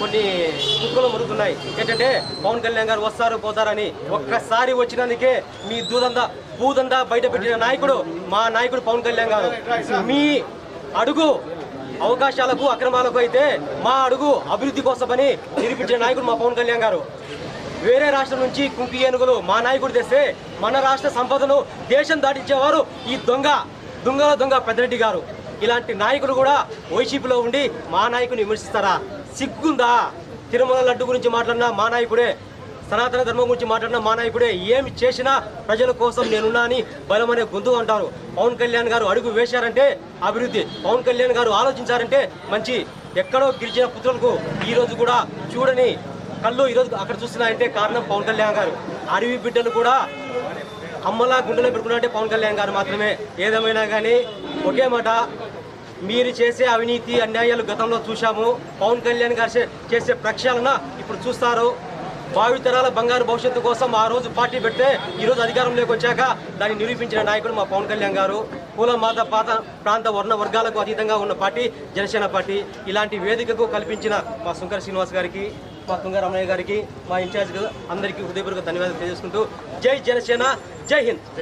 కొన్ని కుక్కలు మురుగుతున్నాయి. ఏంటంటే పవన్ కళ్యాణ్ గారు వస్తారు పోతారని ఒక్కసారి వచ్చినందుకే మీ దూదందా భూదందా బయట పెట్టిన నాయకుడు మా నాయకుడు పవన్ కళ్యాణ్ గారు. మీ అడుగు అవకాశాలకు అక్రమాలకు అయితే మా అడుగు అభివృద్ధి కోసమని నిరూపించిన నాయకుడు మా పవన్ కళ్యాణ్ గారు. వేరే రాష్ట్రం నుంచి కుంకి ఏనుగులు మా నాయకుడు తెస్తే మన రాష్ట్ర సంపదను దేశం దాటించేవారు ఈ దొంగ దొంగల దొంగ పెద్దరెడ్డి గారు. ఇలాంటి నాయకులు కూడా వైసీపీలో ఉండి మా నాయకుని విమర్శిస్తారా? సిగ్గుందా? తిరుమల లడ్డు గురించి మాట్లాడినా మా నాయకుడే సనాతన ధర్మం గురించి మాట్లాడిన మా నాయకుడే ఏమి చేసినా ప్రజల కోసం నేనున్నా అని బలమనే గొంతు అంటారు. పవన్ కళ్యాణ్ గారు అడుగు వేశారంటే అభివృద్ధి. పవన్ కళ్యాణ్ గారు ఆలోచించారంటే మంచి. ఎక్కడో గిరిజన పుత్రులకు ఈరోజు కూడా చూడని కళ్ళు ఈరోజు అక్కడ చూస్తున్నాయంటే కారణం పవన్ కళ్యాణ్ గారు. అడవి బిడ్డలు కూడా అమ్మలా గుండెలో పెట్టుకున్నారంటే పవన్ కళ్యాణ్ గారు మాత్రమే. ఏదేమైనా కానీ ఒకే మాట మీరు చేసే అవినీతి అన్యాయాలు గతంలో చూశాము. పవన్ కళ్యాణ్ గారు చేసే ప్రక్షాళన ఇప్పుడు చూస్తారు. భావితరాల బంగారు భవిష్యత్తు కోసం ఆ రోజు పార్టీ పెడితే ఈరోజు అధికారంలోకి వచ్చాక దాన్ని నిరూపించిన నాయకుడు మా పవన్ కళ్యాణ్ గారు. కుల మాత పాత ప్రాంత వర్ణ వర్గాలకు అతీతంగా ఉన్న పార్టీ జనసేన పార్టీ. ఇలాంటి వేదికకు కల్పించిన మా శంకర శ్రీనివాస్ గారికి మా తుంగరమయ్య గారికి మా ఇన్ఛార్జ్ అందరికీ హృదయపూర్వక ధన్యవాదాలు తెలియజేసుకుంటూ జై జనసేన జై హింద్.